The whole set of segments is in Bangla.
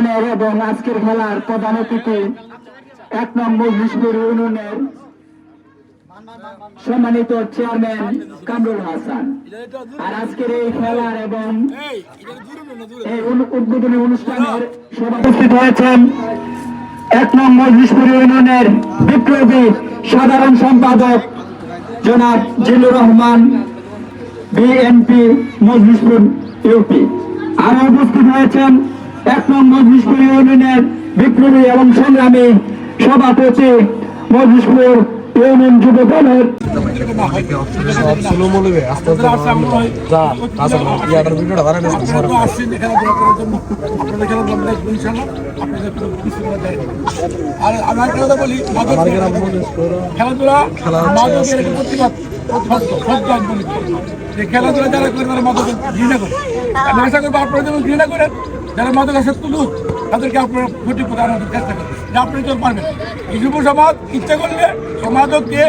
অনুষ্ঠানের এবং আজকের খেলার প্রধান অতিথি এক নম্বর বিষ্ণুর ইউনিয়নের সম্মানিত চেয়ারম্যান কামরুল হাসান। আর আজকের এই খেলার এবং এই উদ্বোধনী অনুষ্ঠানের সভায় উপস্থিত হয়েছেন এক নম্বর বিষ্ণুর ইউনিয়নের বিপ্লবী সাধারণ সম্পাদক জনাব Zillur Rahman, BNP Majlispur U P. আরও উপস্থিত হয়েছেন এক নম্বর মজলিসপুর ইউনিয়নের বিপ্লবী এবং সংগ্রামী সভাপতি মজলিসপুর ইউনিয়ন যুব দলের। খেলাধুলা খেলাধুলা যারা করে তারা মাদক ঘৃণা করে আমি আশা করব আপনারা যেমন ঘৃণা করেন যারা মাদক আসে তুলুক তাদেরকে আপনারা ক্ষতি পথে আনার চেষ্টা করেন যে আপনি তো পারবেন। এই যুব সমাজ ইচ্ছা করলে সমাজকে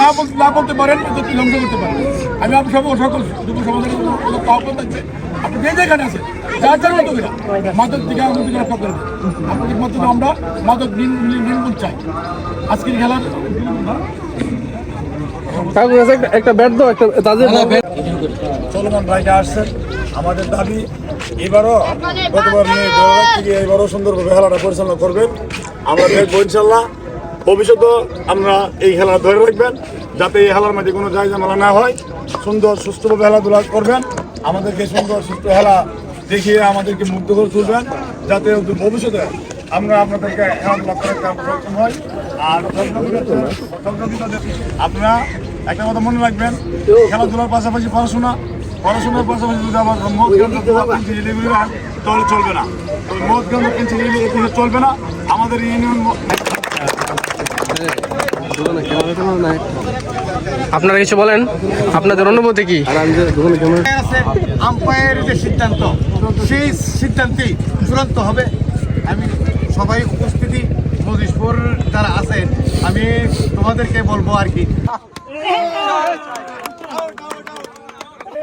না বলতে না বলতে পারেন কিন্তু ধ্বংস করতে পারেন। আমি আপনার সব সকল যুব সমাজের আহ্বান থাকছে আপনি যে যেখানে আছেন যার যার মতো কিনা মাদক থেকে আমাদের দিকে রক্ষা করবেন। আপনাদের মাধ্যমে আমরা মাদক নির্মূল চাই। আজকের খেলার একটা ব্যাট দাও একটা তাদের চলমান রায়টা আসছেন। আমাদের দাবি এবারও গতবার নিয়ে থেকে এবারও সুন্দরভাবে খেলাটা পরিচালনা করবেন। আমরা দেখব ইনশাল্লাহ। ভবিষ্যতেও আমরা এই খেলা ধরে রাখবেন, যাতে এই খেলার মধ্যে কোনো জায়গা ঝামেলা না হয়। সুন্দর, সুস্থভাবে খেলাধুলা করবেন। আমাদেরকে সুন্দর, সুস্থ খেলা দেখিয়ে আমাদেরকে মুগ্ধ করে তুলবেন, যাতে ভবিষ্যতে আমরা আপনাদেরকে খেলাধুলা করে সক্ষম হয় আর আপনারা একটা কথা মনে রাখবেন, খেলাধুলার পাশাপাশি পড়াশোনা পড়াশোনার পাশাপাশি যদি আমার মদ গন্ধ কিনছে এগুলো তাহলে চলবে না। মদ গন্ধ কিনছে এগুলো চলবে না। আমাদের ইউনিয়ন আপনারা কিছু বলেন? আপনাদের অনুভূতি কি? আছে? আম্পায়ারের যে সিদ্ধান্ত সেই সিদ্ধান্তেই চূড়ান্ত হবে। আমি সবাই উপস্থিতি মজিশপুর যারা আছেন আমি তোমাদেরকে বলব আর কি।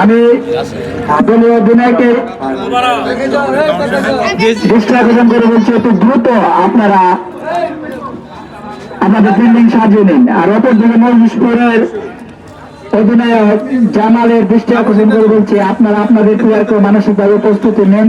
আমি দলীয় অধিনায়কের দৃষ্টি করে বলছি, একটু দ্রুত আপনারা আমাদের বিল্ডিং সাজিয়ে নিন। আর অপরদিকে মজলিসপুরের অধিনায়ক জামালের দৃষ্টি আকর্ষণ করে বলছি, আপনারা আপনাদের মানসিকভাবে প্রস্তুতি নেন।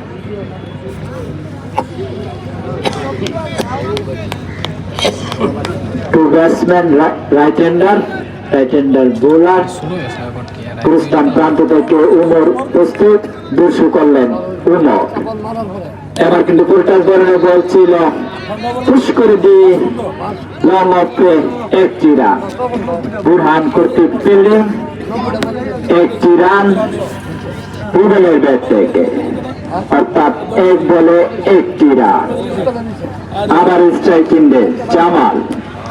Batsman right hander right hander bowler প্রস্থান প্রান্ত থেকে উমর প্রস্তুত দুশো করলেন উমর। এবার কিন্তু ফুলটাস ধরনের বল ছিল। পুশ করে দিয়ে লং অফে একটি রান বুরহান কর্তৃক ফিল্ডিং একটি রান রুবেলের ব্যাট থেকে। অর্থাৎ এক বলে একটি রান আবার স্ট্রাইকিং ডে জামাল।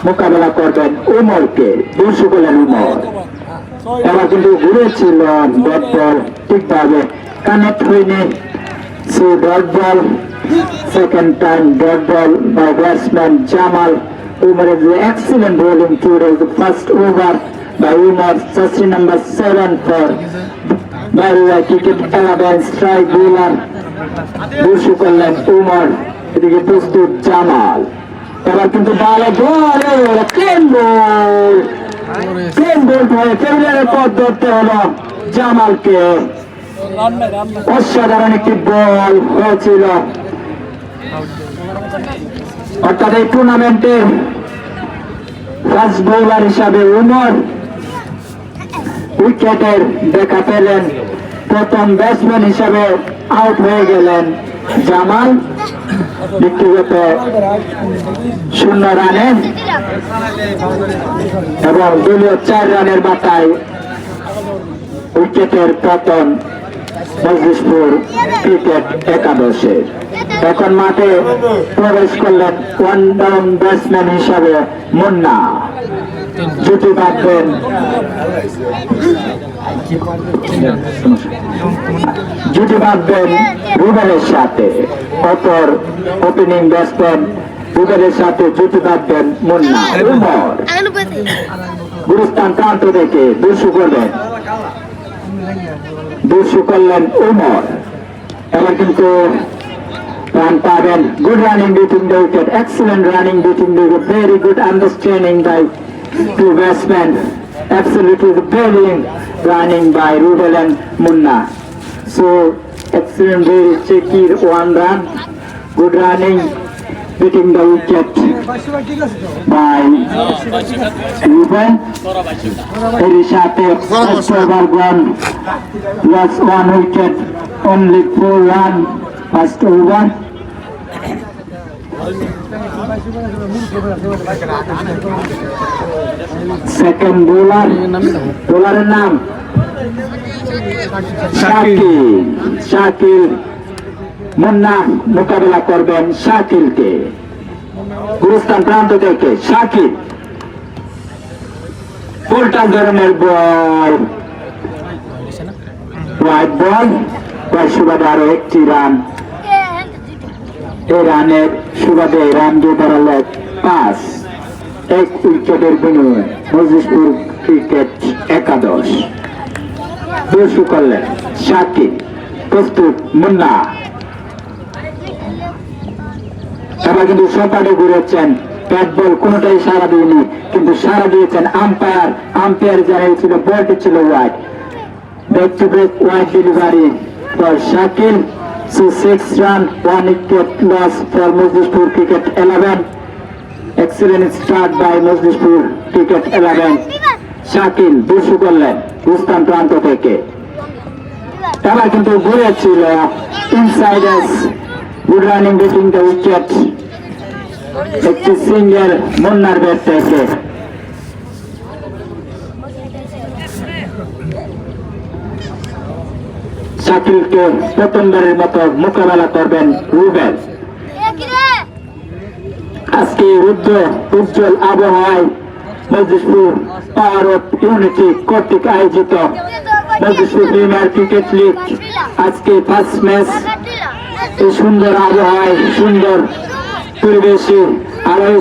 মোকাবেলা করবেন উমরকে দুশো করলেন উমর এবার কিন্তু ঘুরেছিল বল ঠিকভাবে কানেক্ট হয়নি সে dot ball second time dot ball by batsman Jamal an excellent bowling today. The first over by Umar, jersey number seven for Barua cricket 11 strike bowler. দুশো করলেন উমর এদিকে প্রস্তুত জামাল এবার কিন্তু ক্লেম বল হয়ে টেবিলের পথ ধরতে হলো জামালকে? অসাধারণ একটি বল হয়েছিল। অর্থাৎ এই টুর্নামেন্টে ফাস্ট বোলার হিসাবে উমর উইকেটের দেখা পেলেন প্রথম ব্যাটসম্যান হিসাবে। আউট হয়ে গেলেন জামাল। ব্যক্তিগত শূন্য রানে এবং দলীয় চার রানের বাতায় উইকেটের পতন মজলিশপুর ক্রিকেট একাদশে। এখন মাঠে প্রবেশ করলেন ওয়ান ডাউন ব্যাটসম্যান হিসাবে মুন্না। জুটি বাঁধবেন জুটি বাঁধবেন রুবেলের সাথে, অপর ওপেনিং ব্যাটসম্যান রুবেলের সাথে জুটি বাঁধবেন মুন্না গুরুস্থান প্রান্ত থেকে দুশো করবেন দুশো করলেন উমর। এবার কিন্তু রান পাবেন। Good running beating the wicket excellent running beating the wicket very good understanding by two batsman absolutely brilliant running by Rudel and Munna. So excellent very checky one run, good running, beating the wicket by Ruben. Rishabh first over gone, lost one wicket, only four run, first over. Second bowler বোলারের নাম শাকিল শাকিল মুন্না মোকাবেলা করবেন শাকিলকে। গুরুস্থান প্রান্ত থেকে শাকিল। উল্টা ধরনের বল। হোয়াইট বল সুবাদে আরও একটি রান এই রানের সুবাদে রান দিয়ে দাঁড়াল পাঁচ। এক উইকেটের বিনিময়ে মজলিশপুর ক্রিকেট একাদশ। দর্শু করলেন শাকিব প্রস্তুত মুন্না। এবার কিন্তু সপাটে ঘুরেছেন ব্যাট বল কোনোটাই সারা দিয়নি, কিন্তু সারা দিয়েছেন আম্পায়ার আম্পায়ার জানিয়েছিল বলটি ছিল wide back to back wide delivery for Shakil so six run one wicket loss for Majlishpur cricket eleven excellent start by Majlishpur cricket eleven Shakil দুশো করলেন রুস্তান প্রান্ত থেকে। তারা কিন্তু ঘুরেছিল insiders good running beating the wicket একটি সিঙ্গেল মুন্নার ব্যাট থেকে। শাকিলকে প্রথমবারের মতো মোকাবেলা করবেন রুবেল। আজকে রুদ্র, উজ্জ্বল আবহাওয়ায় মজলিশপুর পাওয়ার অফ ইউনিটি কর্তৃক আয়োজিত মজলিশপুর প্রিমিয়ার ক্রিকেট লিগ আজকে ফার্স্ট ম্যাচ এই সুন্দর আবহাওয়ায় সুন্দর পরিবেশে আরও